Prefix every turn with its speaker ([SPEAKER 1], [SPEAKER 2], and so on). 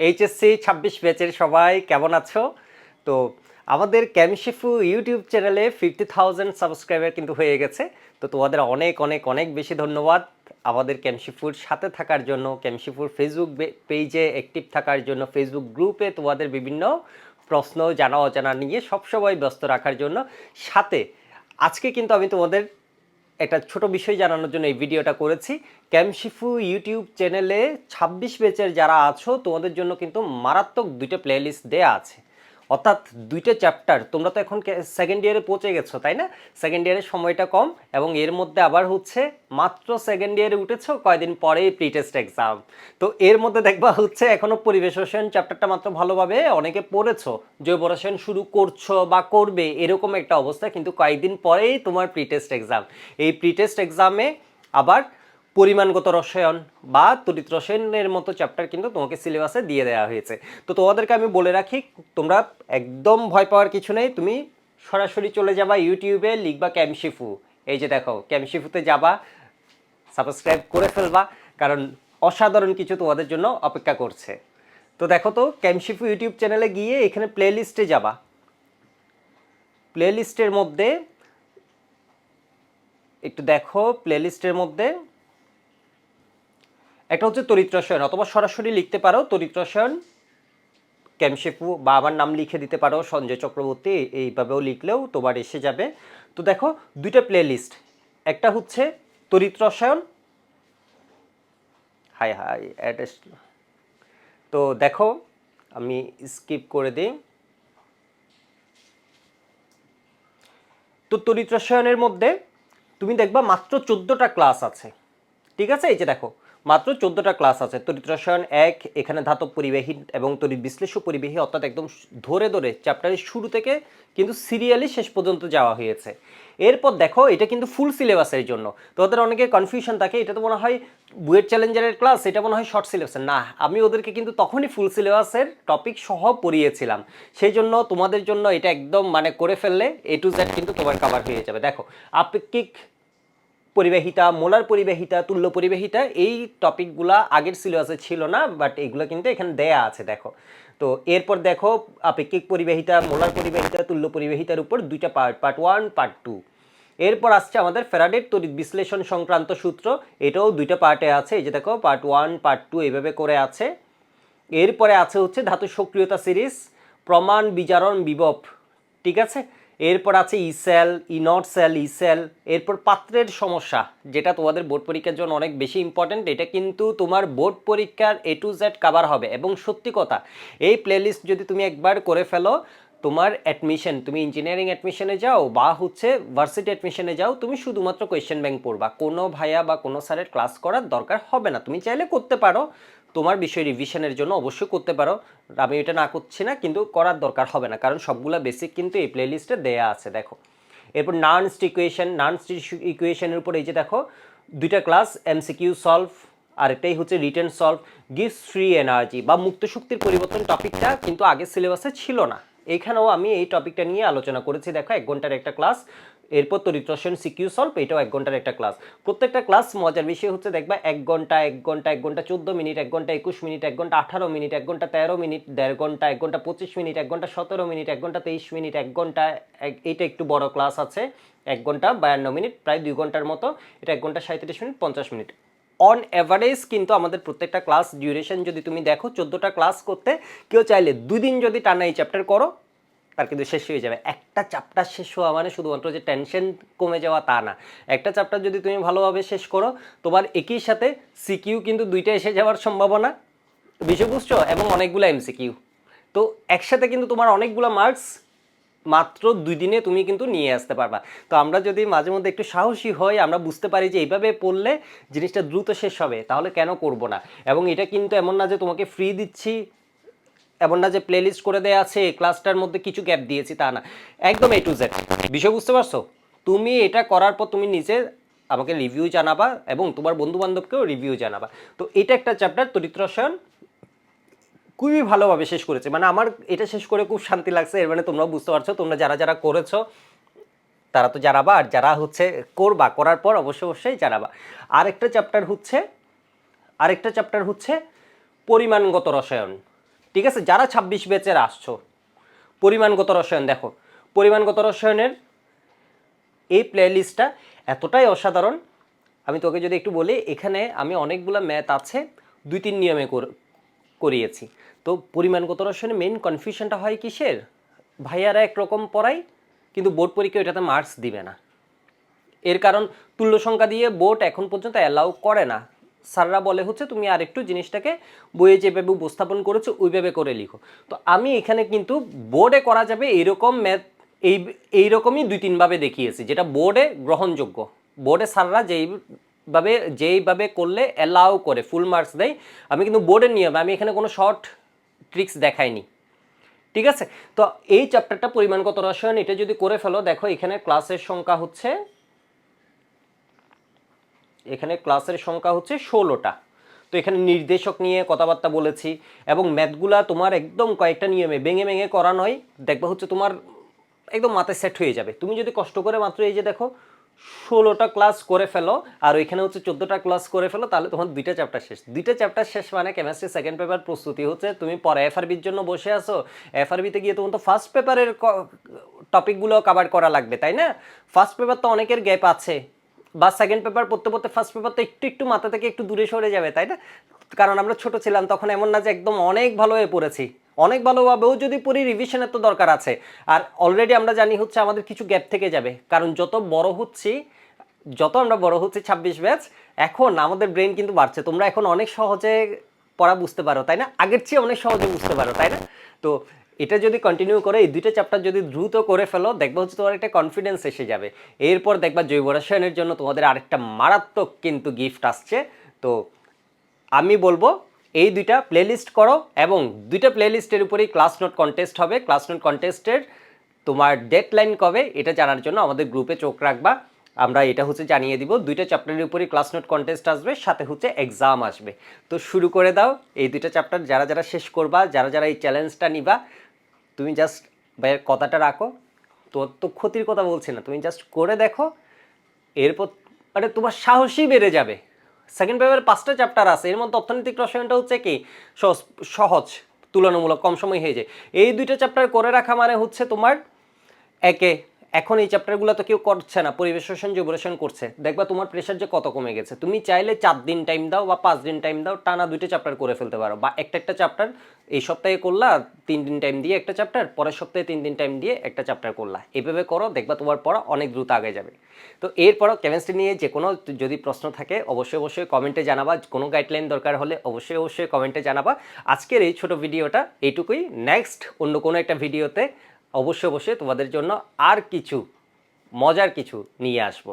[SPEAKER 1] HSC ছাব্বিশ ব্যাচের সবাই কেমন আছো? তো আমাদের ক্যামশিফু ইউটিউব চ্যানেলে ফিফটি থাউজেন্ড সাবস্ক্রাইবার কিন্তু হয়ে গেছে। তো তোমাদের অনেক অনেক অনেক বেশি ধন্যবাদ আমাদের ক্যামশিফুর সাথে থাকার জন্য। ক্যামশিফুর ফেসবুক পেজে অ্যাক্টিভ থাকার জন্য, ফেসবুক গ্রুপে তোমাদের বিভিন্ন প্রশ্ন, জানা, অজানা নিয়ে সবসময় ব্যস্ত রাখার জন্য। সাথে আজকে কিন্তু আমি তোমাদের একটা ছোট বিষয় জানানোর জন্য এই ভিডিওটা করেছি। ক্যামশিফু ইউটিউব চ্যানেলে ছাব্বিশ বেচের যারা আছো, তোমাদের জন্য কিন্তু মারাত্মক দুইটা প্লেলিস্ট দেয়া আছে। অর্থাৎ দুইটা চ্যাপ্টার তোমরা তো এখন সেকেন্ড ইয়ারে পৌঁছে গেছো, তাই না? সেকেন্ড ইয়ারের সময়টা কম এবং এর মধ্যে আবার হচ্ছে মাত্র সেকেন্ড ইয়ারে উঠেছো, কয়দিন পরেই প্রি টেস্ট এক্সাম তো এর মধ্যে দেখবা হচ্ছে এখনও পরিবেশ রসায়ন চ্যাপ্টারটা মাত্র ভালোভাবে অনেকে পড়েছো, জৈব রসায়ন শুরু করছ বা করবে, এরকম একটা অবস্থা, কিন্তু কয়েকদিন পরেই তোমার প্রি টেস্ট এক্সাম এই প্রি টেস্ট এক্সামে আবার পরিমাণগত রসায়ন বা তড়িৎ রসায়নের মতো চ্যাপ্টার কিন্তু তোমাকে সিলেবাসে দিয়ে দেওয়া হয়েছে। তো তোমাদেরকে আমি বলে রাখি, তোমরা একদম ভয় পাওয়ার কিছু নেই। তুমি সরাসরি চলে যাবা ইউটিউবে লিখবা ক্যামশিফু এই যে দেখো ক্যামশিফুতে যাবা সাবস্ক্রাইব করে ফেলবা, কারণ অসাধারণ কিছু তোমাদের জন্য অপেক্ষা করছে। তো দেখো তো ক্যামশিফু ইউটিউব চ্যানেলে গিয়ে এখানে প্লে লিস্টে যাবা। প্লে লিস্টের মধ্যে, একটু দেখো প্লে লিস্টের মধ্যে একটা হচ্ছে তড়িৎ রসায়ন অথবা সরাসরি লিখতে পারো তড়িৎ রসায়ন ক্যামশেপু বা আমার নাম লিখে দিতে পারো, সঞ্জয় চক্রবর্তী, এইভাবেও লিখলেও তোমার এসে যাবে। তো দেখো, দুইটা প্লে লিস্ট একটা হচ্ছে তড়িৎ রসায়ন হাই হাই অ্যাড্রেস তো দেখো, আমি স্কিপ করে দিই। তো তড়িৎ রসায়নের মধ্যে, তুমি দেখবা মাত্র চোদ্দোটা ক্লাস আছে, ঠিক আছে? এই যে দেখো মাত্র চোদ্দোটা ক্লাস আছে। তড়িৎ রসায়ন এক, এখানে ধাতব পরিবাহী এবং তড়িৎ বিশ্লেষ্য পরিবাহী অর্থাৎ একদম ধরে ধরে চ্যাপ্টারের শুরু থেকে কিন্তু সিরিয়ালি শেষ পর্যন্ত যাওয়া হয়েছে। এরপর দেখো, এটা কিন্তু ফুল সিলেবাসের জন্য। তোদের অনেকে কনফিউশন থাকে, এটা তো মনে হয় বুয়েট চ্যালেঞ্জারের ক্লাস এটা মনে হয় শর্ট সিলেবাসের না, আমি ওদেরকে কিন্তু তখনই ফুল সিলেবাসের টপিক সহ পড়িয়েছিলাম। সেই জন্য তোমাদের জন্য এটা একদম মানে করে ফেললে এ টু জেড কিন্তু তোমার কাভার হয়ে যাবে। দেখো, আপেক্ষিক পরিবাহিতা, মোলার পরিবাহিতা, তুল্য পরিবাহিতা, এই টপিকগুলা আগের সিলেবাসে ছিল না বাট এগুলো কিন্তু এখানে দেয়া আছে, দেখো। তো এরপর দেখো, আপেক্ষিক পরিবাহিতা, মোলার পরিবাহিতা, তুল্য পরিবাহিতার উপর দুইটা part part one part two এরপর আসছে আমাদের ফেরাডের তড়িৎ বিশ্লেষণ সংক্রান্ত সূত্র, এটাও দুইটা পার্টে আছে, এই যে দেখো পার্ট ওয়ান পার্ট টু এইভাবে করে আছে। এরপরে আছে হচ্ছে ধাতু সক্রিয়তা সিরিজ, প্রমাণ বিজারণ বিভব, ঠিক আছে? এরপর আছে E cell cell, E naught cell E cell এরপর পাত্রের সমস্যা, যেটা তোমাদের বোর্ড পরীক্ষার জন্য অনেক বেশি ইম্পর্টেন্ট এটা কিন্তু তোমার বোর্ড পরীক্ষার এ টু জেড কাভার হবে। এবং সত্যি কথা, এই প্লেলিস্ট যদি তুমি একবার করে ফেলো, তোমার অ্যাডমিশন তুমি ইঞ্জিনিয়ারিং অ্যাডমিশনে যাও বা হচ্ছে ভার্সিটি অ্যাডমিশনে যাও, তুমি শুধুমাত্র কোয়েশ্চেন ব্যাংক পড়বা। কোনো ভাইয়া বা কোনো স্যারের ক্লাস করার দরকার হবে না। তুমি চাইলে করতে পারো। তোমার বিষয় রিভিশনের জন্য অবশ্যই করতে পারো। আমি এটা না করছি না, কিন্তু করার দরকার হবে না, কারণ সবগুলো বেসিক কিন্তু এই প্লেলিস্টে দেয়া আছে, দেখো। এরপর নান ইকুয়েশন নান ইকুয়েশনের উপর এই যে দেখো, দুইটা ক্লাস এমসিকিউ সলভ আর এটাই হচ্ছে return solve gives free energy বা মুক্ত শক্তির পরিবর্তন টপিকটা কিন্তু আগের সিলেবাসে ছিল না। এইখানেও আমি এই টপিকটা নিয়ে আলোচনা করেছি। দেখো, এক ঘণ্টার একটা ক্লাস। এরপর তো রিট্রশন, সিকিউ সলভ, এটাও এক ঘণ্টার একটা ক্লাস। প্রত্যেকটা ক্লাস মজার বিষয় হচ্ছে, দেখবা এক ঘণ্টা এক ঘণ্টা এক ঘণ্টা চোদ্দ মিনিট, এক ঘণ্টা একুশ মিনিট, এক ঘণ্টা আঠারো মিনিট, এক ঘণ্টা তেরো মিনিট, দেড় ঘণ্টা, এক ঘণ্টা পঁচিশ মিনিট, এক ঘণ্টা সতেরো মিনিট, এক ঘণ্টা তেইশ মিনিট, এক ঘণ্টা এইটা একটু বড় ক্লাস আছে। এক ঘণ্টা বায়ান্ন মিনিট, প্রায় দুই ঘণ্টার মতো। এটা এক ঘণ্টা সাঁত্রিশ মিনিট, পঞ্চাশ মিনিট। অন অ্যাভারেজ কিন্তু আমাদের প্রত্যেকটা ক্লাস ডিউরেশন যদি তুমি দেখো, চোদ্দোটা ক্লাস করতে কেউ চাইলে দুই দিন যদি টানা এই চ্যাপ্টার করো, তার কিন্তু শেষ হয়ে যাবে। একটা চ্যাপ্টার শেষ হওয়া মানে শুধুমাত্র যে টেনশন কমে যাওয়া তা না। একটা চ্যাপ্টার যদি তুমি ভালোভাবে শেষ করো, তোমার একই সাথে সিকিউ কিন্তু দুইটা এসে যাওয়ার সম্ভাবনা। বিষয় বুঝছ? এবং অনেকগুলো এমসিকিউ তো একসাথে কিন্তু তোমার অনেকগুলো মার্কস মাত্র দুই দিনে তুমি কিন্তু নিয়ে আসতে পারবা। তো আমরা যদি মাঝে মধ্যে একটু সাহসী হই, আমরা বুঝতে পারি যে এইভাবে পড়লে জিনিসটা দ্রুত শেষ হবে, তাহলে কেন করব না? এবং এটা কিন্তু এমন না যে তোমাকে ফ্রি দিচ্ছি, এমন না যে প্লেলিস্ট করে দেওয়া আছে ক্লাসটার মধ্যে কিছু গ্যাপ দিয়েছি, তা না। একদম এ টু জেড বিষয় বুঝতে পারছ? তুমি এটা করার পর তুমি নিজে আমাকে রিভিউ জানাবা এবং তোমার বন্ধু বান্ধবকেও রিভিউ জানাবা। তো এটা একটা চ্যাপ্টার তরিত রসায়ন খুবই ভালোভাবে শেষ করেছে। মানে আমার এটা শেষ করে খুব শান্তি লাগছে। এর মানে তোমরাও বুঝতে পারছ, তোমরা যারা যারা করেছ, তারা তো জানাবা। আর যারা হচ্ছে করবা, করার পর অবশ্যই অবশ্যই জানাবা। আরেকটা চ্যাপ্টার হচ্ছে, আরেকটা চ্যাপ্টার হচ্ছে পরিমাণগত রসায়ন। ঠিক আছে? যারা ছাব্বিশ ব্যাচের আসছো, পরিমাণগত রসায়ন দেখো। পরিমাণগত রসায়নের এই প্লেলিস্টটা এতটাই অসাধারণ। আমি তোকে যদি একটু বলি, এখানে আমি অনেকগুলো ম্যাথ আছে দুই তিন নিয়মে করিয়েছি। তো পরিমাণগত রসায়নে মেন কনফিউশনটা হয় কিসের? ভাইয়ারা একরকম পড়ায়, কিন্তু বোর্ড পরীক্ষা এটাতে মার্কস দিবে না। এর কারণ, তুল্য সংখ্যা দিয়ে বোর্ড এখন পর্যন্ত অ্যালাউ করে না। স্যাররা বলে হচ্ছে, তুমি আরেকটু জিনিসটাকে বইয়ে যেভাবে উপস্থাপন করেছ, ওইভাবে করে লিখো। তো আমি এখানে কিন্তু বোর্ডে করা যাবে এইরকম ম্যাথ এই, এইরকমই দুই তিনভাবে দেখিয়েছি, যেটা বোর্ডে গ্রহণযোগ্য। বোর্ডে স্যাররা যেইভাবে যেইভাবে করলে অ্যালাউ করে ফুল মার্কস দেয়, আমি কিন্তু বোর্ডের নিয়ম, আমি এখানে কোনো শর্ট ট্রিক্স দেখাইনি। ঠিক আছে? তো এই চ্যাপ্টারটা পরিমাণগত রসায়ন, এটা যদি করে ফেলো, দেখো এখানে ক্লাসের সংখ্যা হচ্ছে, এখানে ক্লাসের সংখ্যা হচ্ছে ষোলোটা। তো এখানে নির্দেশক নিয়ে কথাবার্তা বলেছি, এবং ম্যাথগুলা তোমার একদম কয়েকটা নিয়মে ভেঙে ভেঙে করা নয়, দেখবা হচ্ছে তোমার একদম মাথায় সেট হয়ে যাবে। তুমি যদি কষ্ট করে মাত্র এই যে দেখো ষোলোটা ক্লাস করে ফেলো, আর ওইখানে হচ্ছে চোদ্দোটা ক্লাস করে ফেলো, তাহলে তোমার দুইটা চ্যাপ্টার শেষ। দুইটা চ্যাপ্টার শেষ মানে কেমিস্ট্রি সেকেন্ড পেপার প্রস্তুতি হচ্ছে, তুমি পরে এফ এফআরবির জন্য বসে আছো এফআরবিতে গিয়ে তোমার তো ফার্স্ট পেপারের টপিকগুলো কভার করা লাগবে, তাই না? ফার্স্ট পেপার তো অনেকের গ্যাপ আছে, বা সেকেন্ড পেপার পড়তে পড়তে ফার্স্ট পেপার তো একটু একটু মাথা থেকে একটু দূরে সরে যাবে, তাই না? কারণ আমরা ছোট ছিলাম, তখন এমন না যে একদম অনেক ভালো হয়ে পড়েছি। অনেক ভালোভাবেও যদি পড়ি রিভিশনের তো দরকার আছে। আর অলরেডি আমরা জানি হচ্ছে আমাদের কিছু গ্যাপ থেকে যাবে। কারণ যত বড় হচ্ছি, যত আমরা বড় হচ্ছি ছাব্বিশ ব্যাচ এখন আমাদের ব্রেন কিন্তু বাড়ছে। তোমরা এখন অনেক সহজে পড়া বুঝতে পারো, তাই না? আগের চেয়ে অনেক সহজে বুঝতে পারো, তাই না? তো এটা যদি কন্টিনিউ করে, এই দুইটা চ্যাপ্টার যদি দ্রুত করে ফেলো, দেখবা হচ্ছে তোমার একটা কনফিডেন্স এসে যাবে। এরপর দেখবা জৈব রসায়নের জন্য তোমাদের আরেকটা মারাত্মক কিন্তু গিফট আসছে। তো আমি বলব এই দুইটা প্লেলিস্ট করো এবং দুইটা প্লেলিস্টের উপরেই ক্লাস নোট কন্টেস্ট হবে। ক্লাস নোট কন্টেস্টের তোমার ডেডলাইন কবে, এটা জানার জন্য আমাদের গ্রুপে চোখ রাখবা। আমরা এটা হচ্ছে জানিয়ে দিব, দুইটা চ্যাপ্টারের উপরেই ক্লাস নোট কন্টেস্ট আসবে, সাথে হচ্ছে এক্সাম আসবে। তো শুরু করে দাও, এই দুইটা চ্যাপ্টার যারা যারা শেষ করবা, যারা যারা এই চ্যালেঞ্জটা নিবা, তুমি জাস্ট ভাইয়ের কথাটা রাখো। তোর তো ক্ষতির কথা বলছি না, তুমি জাস্ট করে দেখো, এরপর মানে তোমার সাহসই বেড়ে যাবে। সেকেন্ড পেপারের পাঁচটা চ্যাপ্টার আছে, এর মধ্যে অর্থনৈতিক রসায়নটা হচ্ছে কি? সহজ তুলনামূলক, কম সময় হয়ে যায়। এই দুইটা চ্যাপ্টার করে রাখা মানে হচ্ছে তোমার একে এখন এই চ্যাপ্টারগুলো তো কেউ করছে না পরিবেশ রসায়ন জৈব রসায়ন করছে। দেখবা তোমার প্রেশার যে কত কমে গেছে। তুমি চাইলে চার দিন টাইম দাও বা পাঁচ দিন টাইম দাও, টানা দুইটা চ্যাপ্টার করে ফেলতে পারো। বা একটা একটা চ্যাপ্টার এই সপ্তাহে করলা, তিন দিন টাইম দিয়ে একটা চ্যাপ্টার পরের সপ্তাহে তিন দিন টাইম দিয়ে একটা চ্যাপ্টার করলা। এভাবে করো, দেখবা তোমার পড়া অনেক দ্রুত আগে যাবে। তো এরপরও কেমিস্ট্রি নিয়ে যে কোনো যদি প্রশ্ন থাকে, অবশ্যই অবশ্যই কমেন্টে জানাবা। কোনো গাইডলাইন দরকার হলে অবশ্যই অবশ্যই কমেন্টে জানাবা। আজকের এই ছোট ভিডিওটা এইটুকুই। নেক্সট অন্য কোনো একটা ভিডিওতে অবশ্যই অবশ্যই তোমাদের জন্য আর কিছু মজার কিছু নিয়ে আসব।